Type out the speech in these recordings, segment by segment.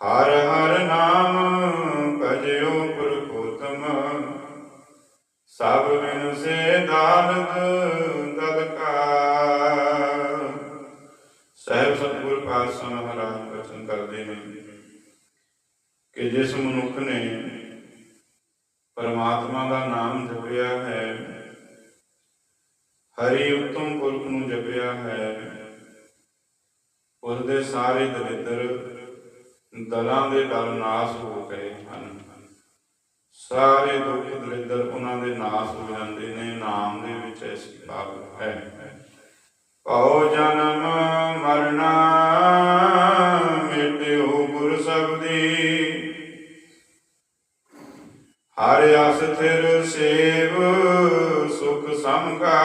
ਹਰ ਹਰ ਨਾਮ ਭਜਿਓ ਪੁਰਖੋਤਮ। ਸਭ ਬਿਨ ਸੇ ਦਾਨਦ ਦਲਕਾ ਸਹਿਬ ਸਤਿਗੁਰ ਪਾਤਸ਼ਾਹ ਮਹਾਰਾਜ ਬਚਨ ਕਰਦੇ ਨੇ ਕਿ ਜਿਸ ਮਨੁੱਖ ਨੇ ਪਰਮਾਤਮਾ ਦਾ ਨਾਮ ਜਪਿਆ ਹੈ, ਹਰੀ ਉਤਮ ਪੁਰਖ ਨੂੰ ਜਪਿਆ ਹੈ ਉਸ ਦੇ ਸਾਰੇ ਦਰਿਦਰ ਦਲਾਂ ਦੇ ਦਲ ਨਾਸ ਹੋ ਗਏ ਹਨ। ਸਾਰੇ ਦੁੱਖ ਦਲਿੱਦਰ ਉਹਨਾਂ ਦੇ ਨਾਸ ਹੋ ਜਾਂਦੇ ਨੇ, ਨਾਮ ਦੇ ਵਿੱਚ ਐਸੀ ਤਾਕਤ ਹੈ। ਭਉ ਜਨਮ ਮਰਨਾ, ਮਿਟਿਓ ਗੁਰ ਸਬਦੀ ਹਰ ਆਸ ਸੇਵ, ਸੁਖ ਸਮਕਾ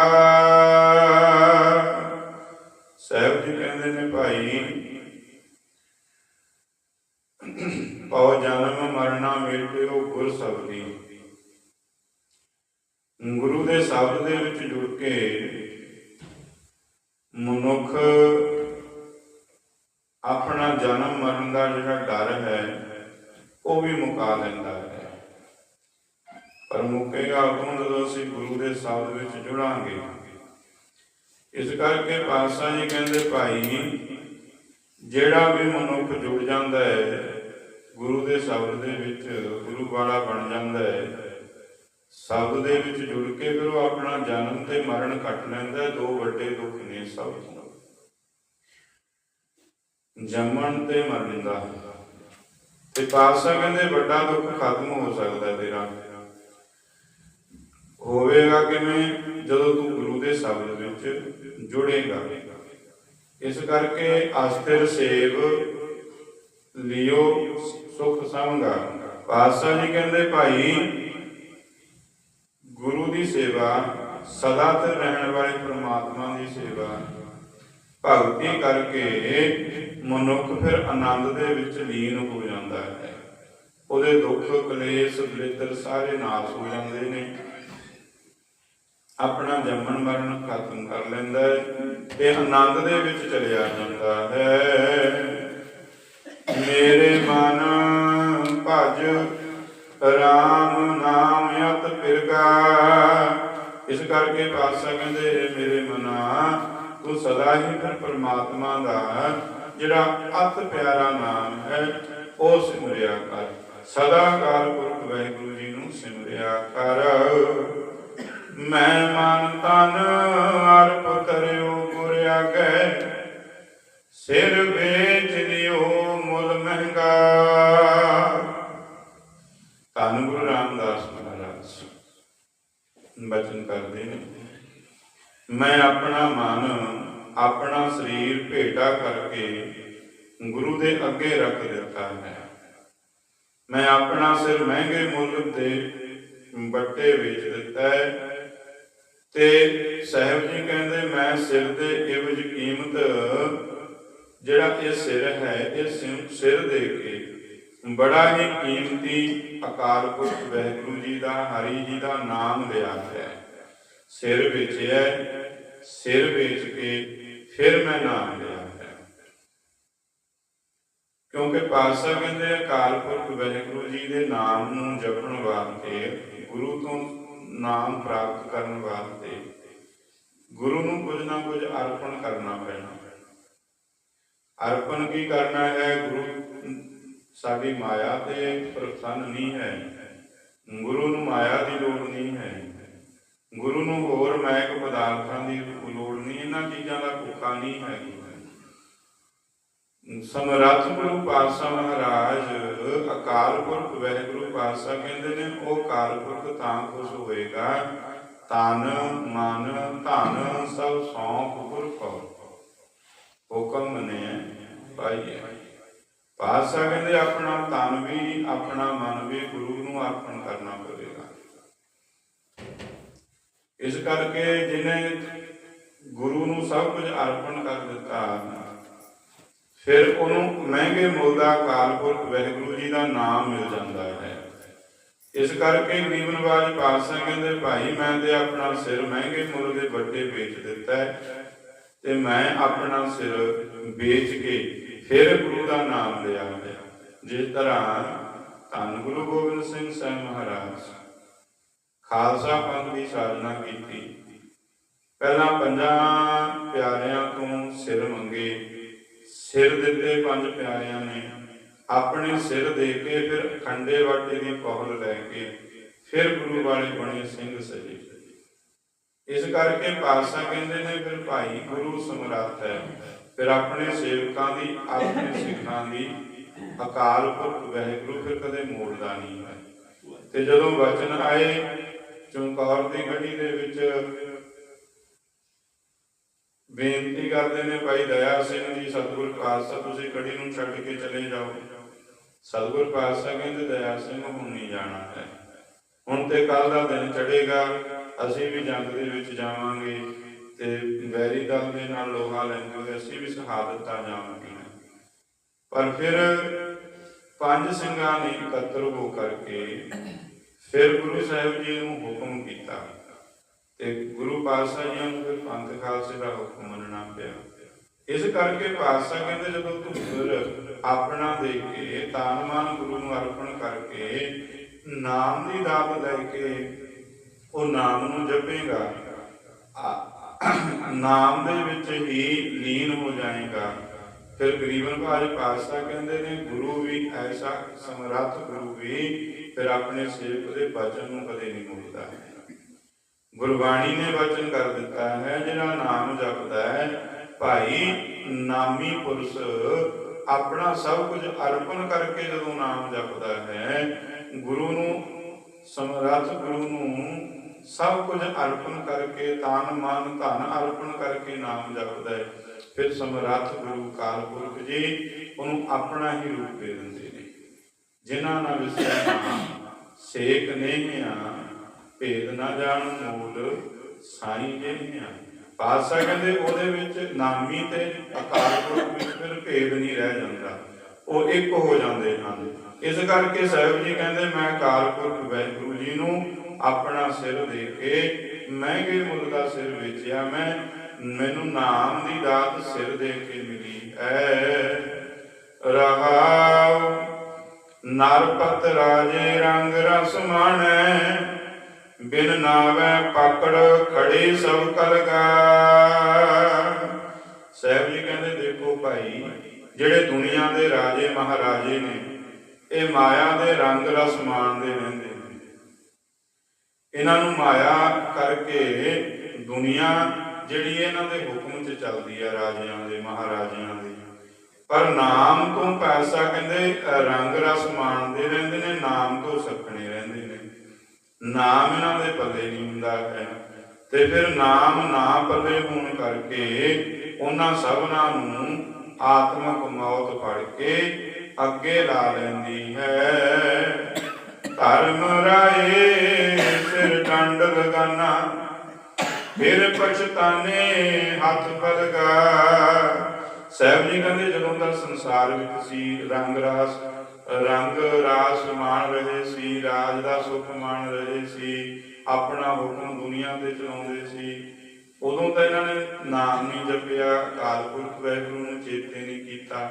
ਸਾਹਿਬ ਜੀ ਕਹਿੰਦੇ ਨੇ ਭਾਈ ਪਉ ਜਨਮ ਮਰਨਾ ਮਿਟਿਓ ਗੁਰ ਸਬਦੀ ਗੁਰੂ ਦੇ ਸ਼ਬਦ ਦੇ ਵਿੱਚ ਜੁੜ ਕੇ ਮਨੁੱਖ ਆਪਣਾ ਜਨਮ ਮਰਨ ਦਾ ਜਿਹੜਾ ਡਰ ਹੈ, ਉਹ ਵੀ ਮੁਕਾ ਲੈਂਦਾ ਹੈ। ਪਰ ਮੁੱਕੇਗਾ ਉਦੋਂ ਜਦੋਂ ਅਸੀਂ ਗੁਰੂ ਦੇ ਸ਼ਬਦ ਵਿੱਚ ਜੁੜਾਂਗੇ, ਇਸ ਕਰਕੇ ਪਾਤਸ਼ਾਹ ਜੀ ਕਹਿੰਦੇ, ਭਾਈ, ਜਿਹੜਾ ਵੀ ਮਨੁੱਖ ਜੁੜ ਜਾਂਦਾ ਹੈ ਗੁਰੂ ਦੇ ਸ਼ਬਦ ਦੇ ਵਿੱਚ ਗੁਰੂ ਵਾਲਾ ਬਣ ਜਾਂਦਾ ਹੈ। ਸ਼ਬਦ ਦੇ ਵਿੱਚ ਜੁੜ ਕੇ ਫਿਰ ਉਹ ਆਪਣਾ ਜਨਮ ਤੇ ਮਰਨ ਕੱਟ ਲੈਂਦਾ ਦੋ ਵੱਡੇ ਦੁੱਖ ਨੇ ਸਭ ਤੋਂ ਜੰਮਣ ਤੇ ਮਰਨ ਦਾ। ਤੇ ਪਾਤਸ਼ਾਹ ਕਹਿੰਦੇ ਵੱਡਾ ਦੁੱਖ ਖਤਮ ਹੋ ਸਕਦਾ ਤੇਰਾ। ਹੋਵੇਗਾ ਕਿਵੇਂ? ਜਦੋਂ ਤੂੰ ਗੁਰੂ ਦੇ ਸ਼ਬਦ ਵਿੱਚ ਜੁੜੇਗਾ। ਇਸ ਕਰਕੇ ਅਸਥਿਰ ਸੇਵ ਲਿਓ ਸੁਖ ਸੰਗਾ। ਪਾਤਸ਼ਾਹ ਜੀ ਕਹਿੰਦੇ, ਭਾਈ, ਗੁਰੂ ਦੀ ਸੇਵਾ, ਸਦਾ ਤੇ ਰਹਿਣ ਵਾਲੇ ਪ੍ਰਮਾਤਮਾ ਦੀ ਸੇਵਾ, ਭਗਤੀ ਕਰਕੇ ਮਨੁੱਖ ਫਿਰ ਆਨੰਦ ਦੇ ਵਿੱਚ ਲੀਨ ਹੋ ਜਾਂਦਾ ਹੈ। ਉਹਦੇ ਦੁੱਖ, ਕਲੇਸ਼ ਦਲਿੱਦਰ ਸਾਰੇ ਨਾਸ ਹੋ ਜਾਂਦੇ ਨੇ। ਆਪਣਾ ਜੰਮਣ ਮਰਨ ਖਤਮ ਕਰ ਲੈਂਦਾ ਹੈ ਤੇ ਆਨੰਦ ਦੇ ਵਿੱਚ ਚਲਿਆ ਜਾਂਦਾ ਹੈ। ਮੇਰੇ ਮਨ ਭਜ ਰਾਮ ਨਾਮ ਅਤ ਫਿਰਗਾ ਇਸ ਕਰਕੇ ਪਾਤਸ਼ਾਹ ਕਹਿੰਦੇ ਮੇਰੇ ਮਨਾ, ਤੂੰ ਸਦਾ ਹੀ ਫਿਰ ਪਰਮਾਤਮਾ ਦਾ ਜਿਹੜਾ ਅਤ ਪਿਆਰਾ ਨਾਮ ਹੈ, ਉਹ ਸਿਮਰਿਆ ਕਰ। ਸਦਾ ਕਾਲ ਪੁਰਖ ਵਾਹਿਗੁਰੂ ਜੀ ਨੂੰ ਸਿਮਰਿਆ ਕਰ। ਮੈਂ ਮਨ ਤਨ ਅਰਪ ਕਰਿਓ ਗੁਰ ਆਗੇ ਸਿਰ ਵੇਚ ਲਿਓ ਮੁੱਲ ਮਹਿੰਗਾ ਧੰਨ ਗੁਰੂ ਰਾਮਦਾਸ ਮਹਾਰਾਜ ਬਚਨ ਕਰਦੇ ਨੇ ਮੈਂ ਆਪਣਾ ਮਨ, ਆਪਣਾ ਸਰੀਰ ਭੇਟਾ ਕਰਕੇ ਗੁਰੂ ਦੇ ਅੱਗੇ ਰੱਖ ਦਿੱਤਾ ਹੈ। ਮੈਂ ਆਪਣਾ ਸਿਰ ਮਹਿੰਗੇ ਮੁੱਲ ਦੇ ਬੱਟੇ ਵੇਚ ਦਿੱਤਾ ਹੈ ਤੇ ਸਾਹਿਬ ਜੀ ਕਹਿੰਦੇ, ਮੈਂ ਸਿਰ ਦੇ ਇਵਜ ਕੀਮਤ ਜਿਹੜਾ ਇਹ ਸਿਰ ਹੈ, ਇਹ ਸਿਰ ਦੇ ਕੇ ਬੜਾ ਹੀ ਕੀਮਤੀ ਅਕਾਲ ਪੁਰਖ ਵਾਹਿਗੁਰੂ ਜੀ ਦਾ, ਹਰੀ ਜੀ ਦਾ ਨਾਮ ਲਿਆ ਹੈ। ਸਿਰ ਵੇਚਿਆ ਸਿਰ ਵੇਚ ਕੇ ਫਿਰ ਮੈਂ ਨਾਮ ਲਿਆ। ਹੈ ਕਿਉਂਕਿ ਪਾਤਸ਼ਾਹ ਕਹਿੰਦੇ ਅਕਾਲ ਪੁਰਖ ਵਾਹਿਗੁਰੂ ਜੀ ਦੇ ਨਾਮ ਨੂੰ ਜਪਣ ਵਾਸਤੇ, ਗੁਰੂ ਤੋਂ ਨਾਮ ਪ੍ਰਾਪਤ ਕਰਨ ਵਾਸਤੇ ਗੁਰੂ ਨੂੰ ਕੁਝ ਨਾ ਕੁਝ ਅਰਪਣ ਕਰਨਾ ਪੈਣਾ। ਅਰਪਣ ਕੀ ਕਰਨਾ ਹੈ? ਗੁਰੂ ਸਾਡੀ ਮਾਇਆ ਤੇ ਪ੍ਰਸੰਨ ਨਹੀਂ ਹੈ। ਗੁਰੂ ਨੂੰ ਮਾਇਆ ਦੀ ਲੋੜ ਨਹੀਂ ਹੈ। ਗੁਰੂ ਨੂੰ ਹੋਰ ਮਹਿਕ ਪਦਾਰਥਾਂ ਦੀ ਲੋੜ ਨਹੀਂ, ਇਹਨਾਂ ਚੀਜ਼ਾਂ ਦਾ ਭੁੱਖਾ ਨਹੀਂ ਹੈ। ਸਮਰੱਥ ਗੁਰੂ ਪਾਤਸ਼ਾਹ ਮਹਾਰਾਜ ਅਕਾਲ ਪੁਰਖ ਵਾਹਿਗੁਰੂ ਪਾਤਸ਼ਾਹ ਕਹਿੰਦੇ ਨੇ, ਉਹ ਅਕਾਲ ਪੁਰਖ ਤਾਂ ਖੁਸ਼ ਹੋਏਗਾ, ਤਨ, ਮਨ, ਧਨ ਸਭ ਸੌਂਪ ਗੁਰ ਹੁਕਮ ਮੰਨਿਆ ਪਾਈਏ ਪਾਤਸ਼ਾਹ ਕਹਿੰਦੇ, ਆਪਣਾ ਤਨ ਵੀ, ਆਪਣਾ ਮਨ ਵੀ ਗੁਰੂ ਨੂੰ ਅਰਪਣ ਕਰਨਾ ਪਵੇਗਾ ਇਸ ਕਰਕੇ ਜਿਹਨੇ ਗੁਰੂ ਨੂੰ ਸਭ ਕੁਝ ਅਰਪਣ ਕਰ ਦਿੱਤਾ, ਫਿਰ ਉਹਨੂੰ ਮਹਿੰਗੇ ਮੁੱਲ ਦਾ ਅਕਾਲ ਪੁਰਖ ਵਾਹਿਗੁਰੂ ਜੀ ਦਾ ਨਾਮ ਮਿਲ ਜਾਂਦਾ ਹੈ। ਇਸ ਕਰਕੇ ਗਰੀਬਨਵਾਜ ਪਾਤਸ਼ਾਹ ਕਹਿੰਦੇ, ਭਾਈ, ਮੈਂ ਤੇ ਆਪਣਾ ਸਿਰ ਮਹਿੰਗੇ ਮੁੱਲ ਦੇ ਵੱਡੇ ਵੇਚ ਦਿੱਤਾ ਹੈ ਤੇ ਮੈਂ ਆਪਣਾ ਸਿਰ ਵੇਚ ਕੇ ਫਿਰ ਗੁਰੂ ਦਾ ਨਾਮ ਲਿਆ ਹੈ। ਜਿਸ ਤਰ੍ਹਾਂ ਧੰਨ ਗੁਰੂ ਗੋਬਿੰਦ ਸਿੰਘ ਸਾਹਿਬ ਮਹਾਰਾਜ ਖਾਲਸਾ ਪੰਥ ਦੀ ਸਾਜਨਾ ਕੀਤੀ। ਪਹਿਲਾਂ ਪੰਜਾਂ ਪਿਆਰਿਆਂ ਤੋਂ ਸਿਰ ਮੰਗੇ। ਸਿਰ ਦਿੱਤੇ ਪੰਜ ਪਿਆਰਿਆਂ ਨੇ। ਆਪਣੇ ਸਿਰ ਦੇ ਕੇ ਫਿਰ ਖੰਡੇ ਵਾਟੇ ਦੀ ਪਹੁਲ ਲੈ ਕੇ ਫਿਰ ਗੁਰੂ ਵਾਲੇ ਬਣੇ ਸਿੰਘ ਸਜੇ। ਇਸ ਕਰਕੇ ਪਾਤਸ਼ਾਹ ਕਹਿੰਦੇ ਨੇ, ਫਿਰ ਭਾਈ ਗੁਰੂ ਸਮਰੱਥ ਹੈ। ਫਿਰ ਆਪਣੇ ਸੇਵਕਾਂ ਦੀ, ਆਪਣੇ ਸਿੱਖਾਂ ਦੀ ਅਕਾਲ ਪੁਰਖ ਵਹਿਗੁਰੂ ਫਿਰ ਕਦੇ ਮੋੜਦਾ ਨਹੀਂ ਹੈ। ਤੇ ਜਦੋਂ ਵਚਨ ਆਏ, ਚਮਕੌਰ ਦੀ ਗੜੀ ਦੇ ਵਿੱਚ ਬੇਨਤੀ ਕਰਦੇ ਨੇ, ਭਾਈ ਦਇਆ ਸਿੰਘ ਜੀ, ਸਤਿਗੁਰ ਪਾਤਸ਼ਾਹ ਤੁਸੀਂ ਗੜੀ ਨੂੰ ਛੱਡ ਕੇ ਚਲੇ ਜਾਓ। ਸਤਿਗੁਰ ਪਾਤਸ਼ਾਹ ਕਹਿੰਦੇ, ਦਇਆ ਸਿੰਘ, ਹੁਣ ਨਹੀਂ ਜਾਣਾ ਹੈ। ਹੁਣ ਤੇ ਕੱਲ ਦਾ ਦਿਨ ਚੜੇਗਾ ਅਸੀਂ ਵੀ ਜੰਗ ਦੇ ਵਿੱਚ ਜਾਵਾਂਗੇ ਤੇ ਵੈਰੀ ਦਲ ਦੇ ਨਾਲ ਲੋਹਾ ਲੈਂਦੇ ਹੋਏ ਅਸੀਂ ਵੀ ਸ਼ਹਾਦਤਾਂ ਜਾਵਾਂਗੇ ਪਰ ਫਿਰ ਪੰਜ ਸਿੰਘਾਂ ਨੇ ਇਕੱਤਰ ਹੋ ਕਰਕੇ ਫਿਰ ਗੁਰੂ ਸਾਹਿਬ ਜੀ ਨੂੰ ਹੁਕਮ ਕੀਤਾ ਤੇ ਗੁਰੂ ਪਾਤਸ਼ਾਹ ਜੀ ਨੂੰ ਫਿਰ ਪੰਥ ਖਾਲਸੇ ਦਾ ਹੁਕਮ ਮੰਨਣਾ ਪਿਆ। ਇਸ ਕਰਕੇ ਪਾਤਸ਼ਾਹ ਕਹਿੰਦੇ ਜਦੋਂ ਤੂੰ ਆਪਣਾ ਦੇ ਕੇ ਤਾਨ ਮਾਨ ਗੁਰੂ ਨੂੰ ਅਰਪਣ ਕਰਕੇ ਨਾਮ ਦੀ ਦਾਤ ਲੈ ਕੇ ਉਹ ਨਾਮ ਨੂੰ ਜਪੇਗਾ ਨਾਮ ਦੇ ਵਿੱਚ ਹੀ ਲੀਨ ਹੋ ਜਾਏਗਾ। ਫਿਰ ਗਰੀਬਨ ਭਾਜ ਪਾਤਸ਼ਾਹ ਕਹਿੰਦੇ ਨੇ, ਗੁਰੂ ਵੀ ਐਸਾ ਸਮਰੱਥ ਗੁਰੂ ਵੀ, ਫਿਰ ਆਪਣੇ ਸੇਵਕ ਦੇ ਬਚਨ ਨੂੰ ਕਦੇ ਨਹੀਂ ਮੁੱਕਦਾ। ਗੁਰਬਾਣੀ ਨੇ ਵਚਨ ਕਰ ਦਿੱਤਾ ਹੈ ਜਿਹੜਾ ਨਾਮ ਜਪਦਾ ਹੈ, ਭਾਈ ਨਾਮੀ ਪੁਰਸ਼, ਆਪਣਾ ਸਭ ਕੁਝ ਅਰਪਣ ਕਰਕੇ ਜਦੋਂ ਨਾਮ ਜਪਦਾ ਹੈ, ਗੁਰੂ ਨੂੰ, ਸਮਰੱਥ ਗੁਰੂ ਨੂੰ ਸਭ ਕੁਝ ਅਰਪਣ ਕਰਕੇ, ਤਨ ਮਨ ਧਨ ਅਰਪਣ ਕਰਕੇ ਨਾਮ ਜਪਦਾ ਹੈ। ਫਿਰ ਸਮਰੱਥ ਗੁਰੂ ਕਾਲਪੁਰਖ ਜੀ ਉਹਨੂੰ ਆਪਣਾ ਹੀ ਰੂਪ ਦੇ ਦਿੰਦੇ ਨੇ। ਜਿਨ੍ਹਾਂ ਨਾਲ ਵਿਸਿਆ ਸੇਕ ਨੇਹਿਆ ਭੇਦ ਨਾ ਜਾਣ ਮੂਲ, ਸਾਈ ਜਿਹੜੀਆਂ ਪਾਤਸ਼ਾਹ ਕਹਿੰਦੇ ਉਹਦੇ ਵਿੱਚ ਨਾਮੀ ਤੇ ਅਕਾਲ ਪੁਰਖ ਵਿੱਚ ਫਿਰ ਭੇਦ ਨਹੀਂ ਰਹਿ ਜਾਂਦਾ। ਉਹ ਇੱਕ ਹੋ ਜਾਂਦੇ ਹਨ। ਇਸ ਕਰਕੇ ਸਾਹਿਬ ਜੀ ਕਹਿੰਦੇ, ਮੈਂ ਅਕਾਲ ਪੁਰਖ ਵਾਹਿਗੁਰੂ ਜੀ ਨੂੰ ਆਪਣਾ ਸਿਰ ਦੇ ਕੇ ਮਹਿੰਗੇ ਮੁੱਲ ਦਾ ਸਿਰ ਵੇਚਿਆ। ਮੈਂ ਮੈਨੂੰ ਨਾਮ ਦੀ ਦਾਤ ਸਿਰ ਦੇ ਕੇ ਮਿਲੀ, ਐ ਰਹਾਉ, ਨਰਪਤ ਰਾਜੇ ਰੰਗ ਰਸ ਮਾਣੈ, ਬਿਨ ਨਾਵੈ ਪਕੜ ਖੜੇ ਸਭ ਕਲਗਾ ਸਾਹਿਬ ਜੀ ਕਹਿੰਦੇ, ਦੇਖੋ ਭਾਈ, ਜਿਹੜੇ ਦੁਨੀਆ ਦੇ ਰਾਜੇ ਮਹਾਰਾਜੇ ਨੇ, ਇਹ ਮਾਇਆ ਦੇ ਰੰਗ ਰਸ ਮਾਣਦੇ ਰਹਿੰਦੇ ਨੇ। ਇਹਨਾਂ ਨੂੰ ਮਾਇਆ ਕਰਕੇ ਦੁਨੀਆ ਜਿਹੜੀ ਇਹਨਾਂ ਦੇ ਹੁਕਮ 'ਚ ਚੱਲਦੀ ਆ ਰਾਜਿਆਂ ਦੇ, ਮਹਾਰਾਜਿਆਂ ਦੇ। ਪਰ ਨਾਮ ਤੋਂ ਪੈਸਾ ਕਹਿੰਦੇ ਰੰਗ ਰਸ ਮਾਣਦੇ ਰਹਿੰਦੇ ਨੇ, ਨਾਮ ਤੋਂ ਸੱਖਣੇ ਰਹਿੰਦੇ ਨੇ। ਨਾਮ ਇਹਨਾਂ ਦੇ ਪੱਲੇ ਨਹੀਂ ਹੁੰਦਾ ਹੈ। ਤੇ ਫਿਰ ਨਾਮ ਨਾ ਪੱਲੇ ਹੋਣ ਕਰਕੇ ਉਹਨਾਂ ਸਭਨਾਂ ਨੂੰ ਆਤਮਕ ਮੌਤ ਫੜ ਕੇ ਅੱਗੇ ਲਾ ਲੈਂਦੀ ਹੈ। ਧਰਮ ਰਾਏ ਸਿਰ ਡੰਡ ਲਗਾਨਾ ਫਿਰ ਪਛਤਾਨੇ ਹੱਥ ਪਲਗਾ ਸਾਹਿਬ ਜੀ ਕਹਿੰਦੇ, ਜਦੋਂ ਦਾ ਸੰਸਾਰ ਵਿੱਚ ਸੀ ਰੰਗ ਰਾਸ ਰੰਗ ਰਾਸ ਮਾਣ ਰਹੇ ਸੀ, ਰਾਜ ਦਾ ਸੁਖ ਮਾਣ ਰਹੇ ਸੀ, ਆਪਣਾ ਹੁਕਮ ਦੁਨੀਆ ਤੇ ਚਲਾਉਂਦੇ ਸੀ। ਉਦੋਂ ਤਾਂ ਇਹਨਾਂ ਨੇ ਨਾਮ ਨਹੀਂ ਜਪਿਆ ਕਾਲ ਪੁਰਖ ਵੈਗੁਰੂ ਨੂੰ ਚੇਤੇ ਨਹੀਂ ਕੀਤਾ।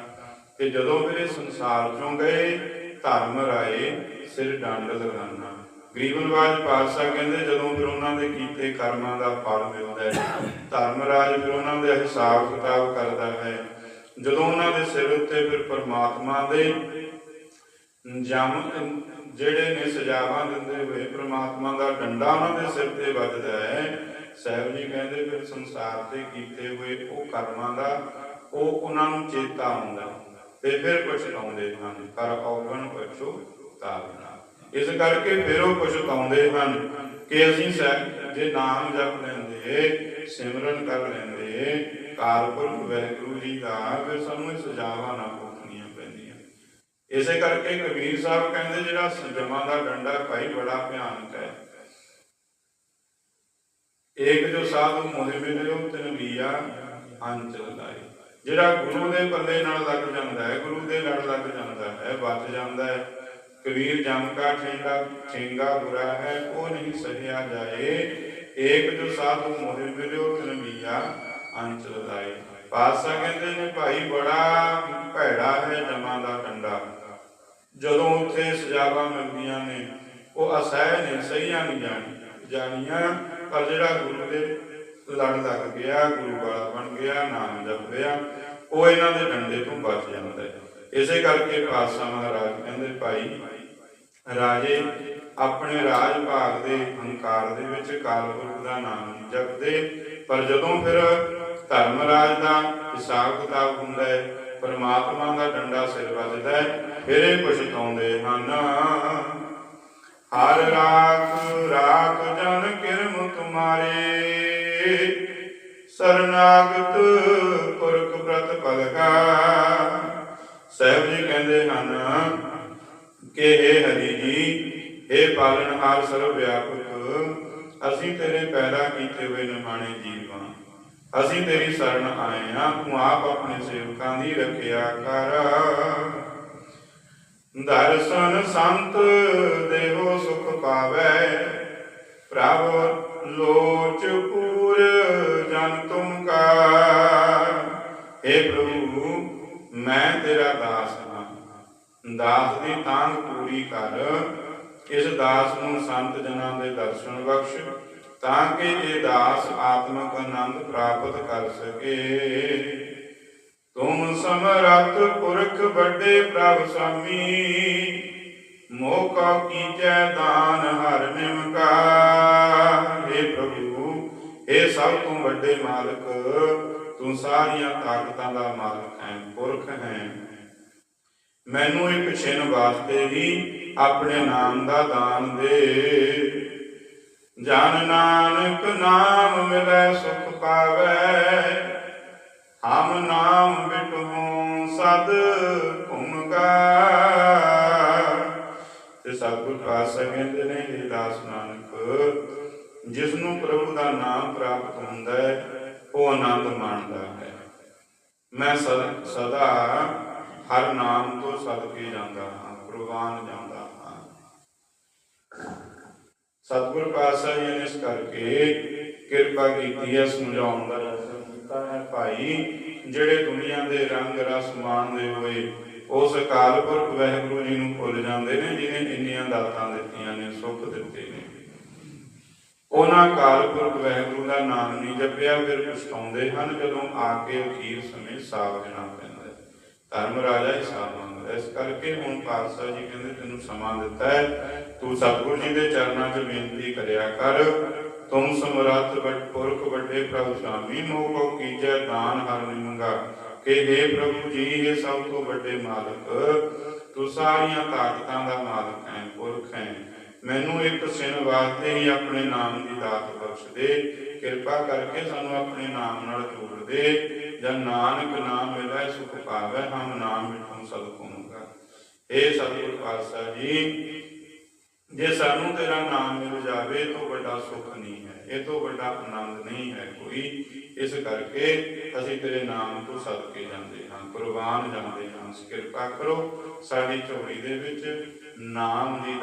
ਤੇ ਜਦੋਂ ਫਿਰ ਇਹ ਸੰਸਾਰ ਚੋਂ ਗਏ, ਧਰਮ ਰਾਏ ਸਿਰ ਡੰਡ ਲਗਾਨਾ ਗਰੀਬਨਵਾਜ ਪਾਤਸ਼ਾਹ ਕਹਿੰਦੇ, ਜਦੋਂ ਫਿਰ ਉਹਨਾਂ ਦੇ ਕੀਤੇ ਕਰਮਾਂ ਦਾ ਫਲ ਮਿਲਦਾ ਹੈ, ਧਰਮਰਾਜ ਫਿਰ ਉਹਨਾਂ ਦੇ ਹਿਸਾਬ ਕਿਤਾਬ ਕਰਦਾ ਹੈ। ਜਦੋਂ ਉਹਨਾਂ ਦੇ ਸਿਰ ਉੱਤੇ ਫਿਰ ਪਰਮਾਤਮਾ ਦੇ ਜਮ, ਜਿਹੜੇ ਨੇ ਸਜ਼ਾਵਾਂ ਦਿੰਦੇ ਹੋਏ ਪ੍ਰਮਾਤਮਾ ਦਾ ਡੰਡਾ ਉਹਨਾਂ ਦੇ ਸਿਰ ਤੇ ਵੱਜਦਾ ਹੈ, ਸਾਹਿਬ ਜੀ ਕਹਿੰਦੇ ਫਿਰ ਸੰਸਾਰ ਤੇ ਕੀਤੇ ਹੋਏ ਉਹ ਕਰਮਾਂ ਦਾ, ਉਹ ਉਹਨਾਂ ਨੂੰ ਚੇਤਾ ਆਉਂਦਾ ਤੇ ਫਿਰ ਪਛਤਾਉਂਦੇ ਹਨ। ਕਰ ਔਗਣ ਪਛੋ ਤਾਰਨਾ ਇਸ ਕਰਕੇ ਫਿਰ ਉਹ ਪਛਤਾਉਂਦੇ ਹਨ ਕਿ ਅਸੀਂ ਸਹਿ- ਜੇ ਨਾਮ ਜਪ ਲੈਂਦੇ, ਸਿਮਰਨ ਕਰ ਲੈਂਦੇ ਕਾਲਪੁਰਖ ਵਾਹਿਗੁਰੂ ਜੀ ਦਾ, ਫਿਰ ਸਾਨੂੰ ਇਹ ਨਾ ਭੁਗਤਣੀਆਂ ਪੈਂਦੀਆਂ। ਇਸੇ ਕਰਕੇ ਕਬੀਰ ਸਾਹਿਬ ਕਹਿੰਦੇ, ਜਿਹੜਾ ਸੰਜਮਾਂ ਦਾ ਡੰਡਾ ਭਾਈ ਬੜਾ ਭਿਆਨਕ ਹੈ। ਏਕ ਜੋ ਸਾਧੂ ਮੋਹਿ ਮਿਲਿਓ, ਤਿਨ ਲੀਆ ਅੰਚਲ ਲਾਏ। ਜਿਹੜਾ ਗੁਰੂ ਦੇ ਪੱਲੇ ਨਾਲ ਲੱਗ ਜਾਂਦਾ ਹੈ, ਗੁਰੂ ਦੇ ਲੜ ਲੱਗ ਜਾਂਦਾ ਹੈ ਬਚ ਜਾਂਦਾ ਹੈ। ਕਬੀਰ ਜਮ ਕਾ ਠੇਂਗਾ ਠੇਂਗਾ ਬੁਰਾ ਹੈ, ਉਹ ਨਹੀਂ ਸਹਿਆ ਜਾਏ। ਏਕ ਜੋ ਸਾਧੂ ਮੋਹਿ ਮਿਲਿਓ ਤਿਨ ਲੀਆ ਅੰਚਲ ਲਾਏ ਪਾਤਸ਼ਾਹ ਕਹਿੰਦੇ ਨੇ, ਭਾਈ ਬੜਾ ਭੈੜਾ ਹੈ ਜਮਾਂ ਦਾ ਡੰਡਾ। ਜਦੋਂ ਉੱਥੇ ਸਜਾਵਾਂ ਮਿਲਦੀਆਂ ਨੇ, ਉਹ ਅਸਹਿ ਨੇ, ਸਹੀਆਂ ਨਹੀਂ ਜਾਣੀ ਜਾਣੀਆਂ। ਪਰ ਜਿਹੜਾ ਗੁਰੂ ਦੇ ਲੜ ਲੱਗ ਗਿਆ ਗੁਰੂ ਵਾਲਾ ਬਣ ਗਿਆ, ਨਾਮ ਜਪਿਆ ਉਹ ਇਹਨਾਂ ਦੇ ਡੰਡੇ ਤੋਂ ਬਚ ਜਾਂਦਾ ਹੈ। ਇਸੇ ਕਰਕੇ ਪਾਤਸ਼ਾਹ ਮਹਾਰਾਜ ਕਹਿੰਦੇ, ਭਾਈ ਰਾਜੇ, ਆਪਣੇ ਰਾਜ ਭਾਗ ਦੇ ਹੰਕਾਰ ਦੇ ਵਿੱਚ ਕਾਲਪੁਰਖ ਦਾ ਨਾਮ ਜਪਦੇ। ਪਰ ਜਦੋਂ ਫਿਰ ਧਰਮ ਰਾਜ ਦਾ ਹਿਸਾਬ ਕਿਤਾਬ ਹੁੰਦਾ ਹੈ, ਪਰਮਾਤਮਾ ਦਾ ਡੰਡਾ ਸਿਰ ਵੱਜਦਾ ਹੈ, ਫਿਰ ਇਹ ਪਛਤਾਉਂਦੇ ਹਨ। ਹਰ ਰਾਖ ਰਾਖ ਜਨ ਕਿਰਮ ਤੁਮਾਰੇ ਸਰਨਾਗਤ ਪੁਰਖ ਪ੍ਰਤ ਸਹਿਬ ਜੀ ਕਹਿੰਦੇ ਹਨ ਕਿ हे ਹਰੀ ਜੀ हे ਪਾਲਣਹਾਰ ਸਰਵ ਵਿਆਪਕ ਅਸੀਂ ਤੇਰੇ ਪੈਦਾ ਕੀਤੇ ਹੋਏ ਨਿਮਾਣੇ ਜੀਵ ਹਾਂ ਅਸੀਂ ਤੇਰੀ ਸ਼ਰਨ ਆਏ ਹਾਂ ਤੂੰ ਆਪ ਆਪਣੇ ਸੇਵਕਾਂ ਦੀ ਰੱਖਿਆ ਕਰ ਦਰਸ਼ਨ ਸੰਤ ਦੇਵੋ ਸੁਖ ਪਾਵੈ ਪ੍ਰਭ ਲੋਚ ਪੂਰ ਜਨ ਤੁਮ ਕਾ हे ਪ੍ਰਭੂ ਮੈਂ ਤੇਰਾ ਦਾਸ ਹਾਂ ਦਾਸ ਦੀ ਤਾਂਗ ਪੂਰੀ ਕਰ, ਇਸ ਦਾਸ ਨੂੰ ਸੰਤ ਜਨਾਂ ਦੇ ਦਰਸ਼ਨ ਬਖਸ਼, ਤਾਂ ਕਿ ਇਹ ਦਾਸ ਆਤਮਿਕ ਆਨੰਦ ਪ੍ਰਾਪਤ ਕਰ ਸਕੇ। ਤੁਮ ਸਮਰੱਥ ਪੁਰਖ ਵੱਡੇ ਪ੍ਰਭ ਸਾਮੀ, ਮੋਕਾ ਕੀਜੈ ਦਾਨ ਹਰ ਨਿਮਕਾ। हे ਪ੍ਰਭੂ ਇਹ ਸਭ ਤੋਂ ਵੱਡੇ ਮਾਲਕ, ਤੂੰ ਸਾਰੀਆਂ ਤਾਕਤਾਂ ਦਾ ਮਾਲਕ ਹੈ, ਪੁਰਖ ਹੈ। ਮੈਨੂੰ ਇੱਕ ਛਿਨ ਵਾਸਤੇ ਹੀ ਆਪਣੇ ਨਾਮ ਦਾ ਦਾਨ ਦੇ। ਜਨ ਨਾਨਕ ਨਾਮ ਮਿਲੈ, ਸੁਖ ਪਾਵੈ। ਹਮ ਨਾਮ ਬਿਟਹੂ ਸਦ ਘੁਮਗਾ ਤੇ ਸਤਿਗੁਰ ਪਾਤਸ਼ਾਹ ਕਹਿੰਦੇ ਨੇ ਇਹ ਦਾਸ ਨਾਨਕ ਜਿਸ ਨੂੰ ਪ੍ਰਭੂ ਦਾ ਨਾਮ ਪ੍ਰਾਪਤ ਹੁੰਦਾ ਹੈ, ਉਹ ਆਨੰਦ ਮਾਣਦਾ ਹੈ। ਮੈਂ ਸਦਾ ਹਰ ਨਾਮ ਤੋਂ ਸਦਕੇ ਜਾਂਦਾ ਹਾਂ, ਕੁਰਬਾਨ ਜਾਂਦਾ ਹਾਂ। ਸਤਿਗੁਰ ਪਾਤਸ਼ਾਹ ਜੀ ਨੇ ਇਸ ਕਰਕੇ ਕਿਰਪਾ ਕੀਤੀ ਹੈ, ਸਮਝਾਉਣ ਦਾ ਯਤਨ ਕੀਤਾ ਹੈ, ਭਾਈ, ਜਿਹੜੇ ਦੁਨੀਆ ਦੇ ਰੰਗ, ਰਸ ਮਾਣਦੇ ਹੋਏ, ਉਸ ਅਕਾਲ ਪੁਰਖ ਵਾਹਿਗੁਰੂ ਜੀ ਨੂੰ ਭੁੱਲ ਜਾਂਦੇ ਨੇ ਜਿਨੇ ਇੰਨੀਆਂ ਦਾਤਾਂ ਦਿੱਤੀਆਂ ਨੇ, ਸੁੱਖ ਦਿੱਤੇ ਨੇ। ਉਹਨਾਂ ਅਕਾਲ ਪੁਰਖ ਵਾਹਿਗੁਰੂ ਦਾ ਨਾਮ ਨਹੀਂ ਜਪਿਆ, ਫਿਰ ਪਛਤਾਉਂਦੇ ਹਨ ਜਦੋਂ ਆ ਕੇ ਅਖੀਰ ਸਮੇਂ ਸਾਥ ਦੇਣਾ ਪੈਂਦਾ ਧਰਮ ਰਾਜਾ ਹੀ ਸਾਥ ਮੰਗਦਾ ਇਸ ਕਰਕੇ ਹੁਣ ਪਾਤਸ਼ਾਹ ਜੀ ਕਹਿੰਦੇ, ਤੈਨੂੰ ਸਮਾਂ ਦਿੱਤਾ ਹੈ। ਤੂੰ ਸਤਿਗੁਰੂ ਜੀ ਦੇ ਚਰਨਾਂ 'ਚ ਬੇਨਤੀ ਕਰਿਆ ਕਰ। ਤੁਮ ਸਮਰੱਥ ਵੱਡ, ਪੁਰਖ ਵੱਡੇ ਪ੍ਰਭੂ ਸੁਆਮੀ ਮੋਹ ਕੋ ਕੀਜੈ, ਦਾਨ ਹਰ ਨਿਮੰਗਾ ਕਿ हे ਪ੍ਰਭੂ ਜੀ ਇਹ ਸਭ ਤੋਂ ਵੱਡੇ ਮਾਲਕ। ਤੂੰ ਸਾਰੀਆਂ ਤਾਕਤਾਂ ਦਾ ਮਾਲਕ ਹੈ, ਪੁਰਖ ਹੈ। ਮੈਨੂੰ ਇੱਕ ਸਿਨ ਵਾਸਤੇ ਹੀ ਆਪਣੇ ਨਾਮ ਦੀ ਦਾਤ ਬਖਸ਼ ਦੇ। ਕਿਰਪਾ ਕਰਕੇ ਸਾਨੂੰ ਆਪਣੇ ਨਾਮ ਨਾਲ ਜੋੜ ਦੇ। ਜਦ ਨਾਨਕ ਨਾਮ ਮਿਲੈ ਸੁਖ ਪਾਵੈ ਹਮ ਨਾਮ ਮਿਠੂ ਸਦ ਕੂੰਗਾ ਇਹ ਸਤਿਗੁਰ ਪਾਤਸ਼ਾਹ ਜੀ, ਜੇ ਸਾਨੂੰ ਤੇਰਾ ਨਾਮ ਮਿਲ ਜਾਵੇ ਤਾਂ ਵੱਡਾ ਸੁੱਖ ਨਹੀਂ ਹੈ, ਇਹ ਤੋਂ ਵੱਡਾ ਆਨੰਦ ਨਹੀਂ ਹੈ ਕੋਈ। ਇਸ ਕਰਕੇ ਅਸੀਂ ਤੇਰੇ ਨਾਮ ਤੋਂ ਸਦਕੇ ਜਾਂਦੇ ਹਾਂ, ਕੁਰਬਾਨ ਜਾਂਦੇ ਹਾਂ। ਕਿਰਪਾ ਕਰੋ ਸਾਡੀ ਝੋਲੀ ਦੇ ਵਿੱਚ ਨਾਮ ਦੀ